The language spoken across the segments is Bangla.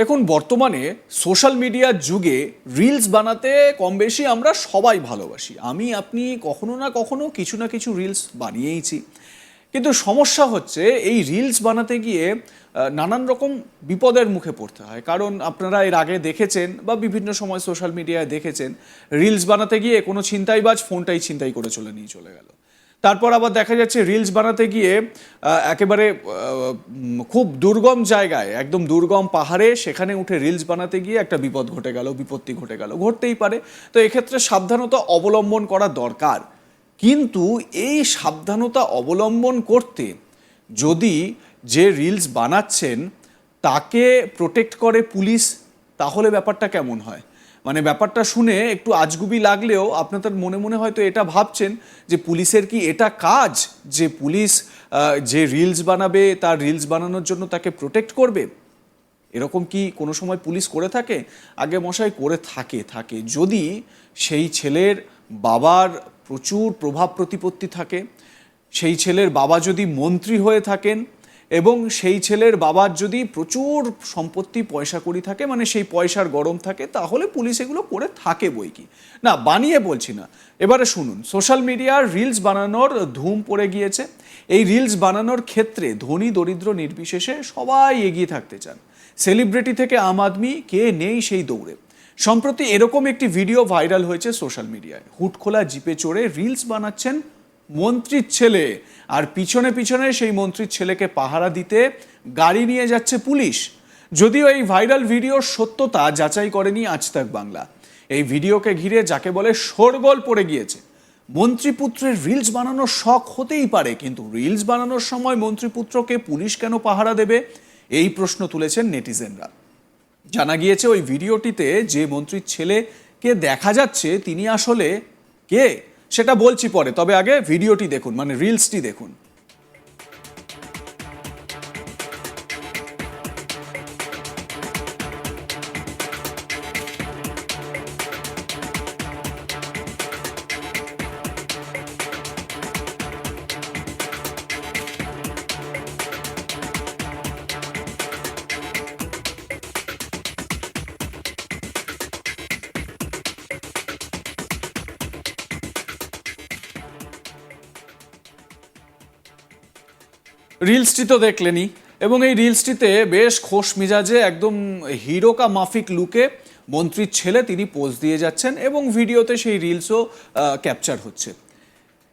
দেখুন, বর্তমানে সোশ্যাল মিডিয়ার যুগে রিলস বানাতে কম বেশি আমরা সবাই ভালোবাসি। আমি, আপনি কখনো না কখনো কিছু না কিছু রিলস বানিয়েইছি। কিন্তু সমস্যা হচ্ছে, এই রিলস বানাতে গিয়ে নানান রকম বিপদের মুখে পড়তে হয়। কারণ আপনারা এর আগে দেখেছেন বা বিভিন্ন সময় সোশ্যাল মিডিয়ায় দেখেছেন রিলস বানাতে গিয়ে কোনো ছিনতাইবাজ ফোনটাই ছিনতাই করে চলে নিয়ে চলে গেল। তারপর আবার দেখা যাচ্ছে রিলস বানাতে গিয়ে একেবারে খুব দুর্গম জায়গায়, একদম দুর্গম পাহাড়ে সেখানে উঠে রিলস বানাতে গিয়ে একটা বিপদ ঘটে গেল, বিপত্তি ঘটে গেল, ঘটতেই পারে। তো এক্ষেত্রে সাবধানতা অবলম্বন করা দরকার। কিন্তু এই সাবধানতা অবলম্বন করতে যদি যে রিলস বানাচ্ছেন, তাকে প্রোটেক্ট করে পুলিশ, তাহলে ব্যাপারটা কেমন হয়? মানে ব্যাপারটা শুনে একটু আজগুবি লাগলেও আপনাদের মনে মনে হয়তো এটা ভাবছেন যে পুলিশের কি এটা কাজ যে পুলিশ যে রিলস বানাবে, তার রিলস বানানোর জন্য তাকে প্রোটেক্ট করবে? এরকম কি কোনো সময় পুলিশ করে থাকে? আগে মশাই করে থাকে থাকে। যদি সেই ছেলের বাবার প্রচুর প্রভাব প্রতিপত্তি থাকে, সেই ছেলের বাবা যদি মন্ত্রী হয়ে থাকেন এবং সেই ছেলের বাবার যদি প্রচুর সম্পত্তি পয়সা করি থাকে মানে সেই পয়সার গরম থাকে, তাহলে পুলিশ এগুলো করে থাকে বই কি। না, বানিয়ে বলছি না। এবারে শুনুন, সোশ্যাল মিডিয়ার রিলস বানানোর ধুম পড়ে গিয়েছে। এই রিলস বানানোর ক্ষেত্রে ধনী, দরিদ্র, নির্বিশেষে সবাই এগিয়ে থাকতে চান। সেলিব্রিটি থেকে আম আদমি, কে নেই সেই দৌড়ে। সম্প্রতি এরকম একটি ভিডিও ভাইরাল হয়েছে সোশ্যাল মিডিয়ায়। হুট খোলা জিপে চড়ে রিলস বানাচ্ছেন মন্ত্রীর ছেলে। আর পিছনে পিছনে সেই মন্ত্রীর ছেলেকে পাহারা দিতে গাড়ি নিয়ে যাচ্ছে পুলিশ। যদিও এই ভাইরাল ভিডিওর সত্যতা যাচাই করেনি আজ তাক বাংলা। এই ভিডিওকে ঘিরে যাকে বলে শোরগোল পড়ে গিয়েছে। মন্ত্রীপুত্রের রিলস বানানোর শখ হতেই পারে, কিন্তু রিলস বানানোর সময় মন্ত্রীপুত্রকে পুলিশ কেন পাহারা দেবে? এই প্রশ্ন তুলেছেন নেটিজেনরা। জানা গিয়েছে ওই ভিডিওটিতে যে মন্ত্রীর ছেলেকে দেখা যাচ্ছে, তিনি আসলে কে? সেটা বলছি পরে তবে আগে ভিডিওটি দেখুন মানে রিলসটি দেখুন। রিলসটি তো দেখলেনি এবং এই রিলসটিতে বেশ খোশ মিজাজে একদম হিরোকা মাফিক লুকে মন্ত্রীর ছেলে তিনি পোজ দিয়ে যাচ্ছেন এবং ভিডিওতে সেই রিলসও ক্যাপচার হচ্ছে।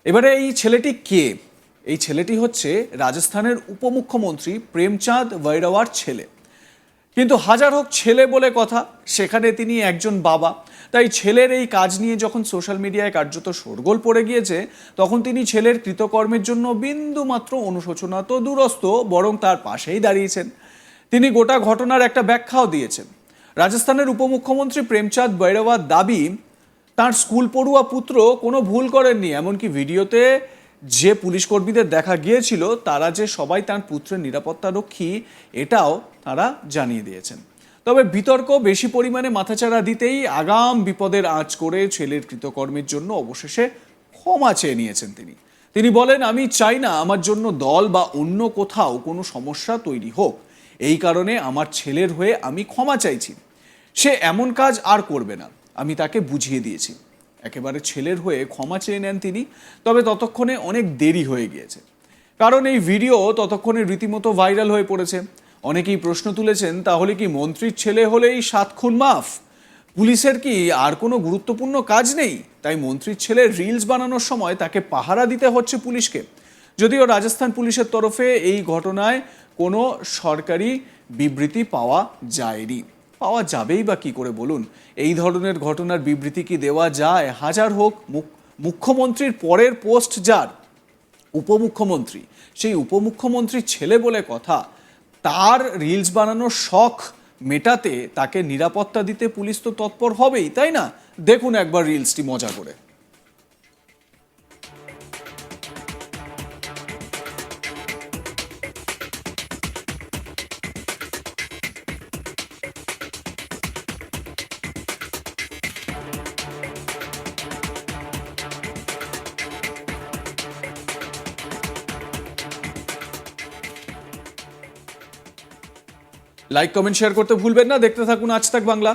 এবারে এই ছেলেটি কে? এই ছেলেটি হচ্ছে রাজস্থানের উপমুখ্যমন্ত্রী প্রেমচাঁদ ভৈরওয়ার ছেলে। কিন্তু হাজার হোক ছেলে বলে কথা, সেখানে তিনি একজন বাবা। তাই ছেলের এই কাজ নিয়ে যখন সোশ্যাল মিডিয়ায় কার্যত শোরগোল পড়ে গিয়েছে, তখন তিনি ছেলের কৃতকর্মের জন্য বিন্দু মাত্র অনুশোচনা তো দূরস্থ, বরং তার পাশেই দাঁড়িয়েছেন। তিনি গোটা ঘটনার একটা ব্যাখ্যাও দিয়েছেন। রাজস্থানের উপমুখ্যমন্ত্রী প্রেমচাঁদ বৈরওয়ার দাবি, তার স্কুল পড়ুয়া পুত্র কোনো ভুল করেননি, এমনকি ভিডিওতে যে পুলিশ কর্মীদের দেখা গিয়েছিল, তারা যে সবাই তার পুত্রের নিরাপত্তা রক্ষী, এটাও তারা জানিয়ে দিয়েছেন। তবে বিতর্ক বেশি পরিমাণে মাথাচাড়া দিতেই আগাম বিপদের আঁচ করে ছেলের কৃতকর্মের জন্য অবশেষে ক্ষমা চেয়ে নিয়েছেন তিনি। তিনি বলেন, আমি চাই না আমার জন্য দল বা অন্য কোথাও কোনো সমস্যা তৈরি হোক। এই কারণে আমার ছেলের হয়ে আমি ক্ষমা চাইছি। সে এমন কাজ আর করবে না। আমি তাকে বুঝিয়ে দিয়েছি। একেবারে ছেলের হয়ে ক্ষমা চেয়ে নেন তিনি, তবে ততক্ষণে অনেক দেরি হয়ে গিয়েছে। কারণ এই ভিডিও ততক্ষণে রীতিমতো ভাইরাল হয়ে পড়েছে। অনেকেই প্রশ্ন তুলেছেন, তাহলে কি মন্ত্রীর ছেলে হলেই সাত খুন মাফ? পুলিশের কি আর কোনো গুরুত্বপূর্ণ কাজ নেই? তাই মন্ত্রীর ছেলে রিলস বানানোর সময় তাকে পাহারা দিতে হচ্ছে পুলিশকে। যদিও রাজস্থান পুলিশের তরফে এই ঘটনায় কোনো সরকারি বিবৃতি পাওয়া যায়নি। পাওয়া যাবেই বা কি করে বলুন? এই ধরনের ঘটনার বিবৃতি কি দেওয়া যায়? হাজার হোক, মুখ- মুখ্যমন্ত্রীর পরের পোস্ট যার? উপমুখ্যমন্ত্রী। সেই উপমুখ্যমন্ত্রী ছেলে বলে কথা, তার রিলস বানানোর শখ মেটাতে তাকে নিরাপত্তা দিতে পুলিশ তো তৎপর হবেই, তাই না? দেখুন একবার রিলসটি মজা করে। লাইক কমেন্ট শেয়ার করতে ভুলবেন না। দেখতে থাকুন আজ তাক বাংলা।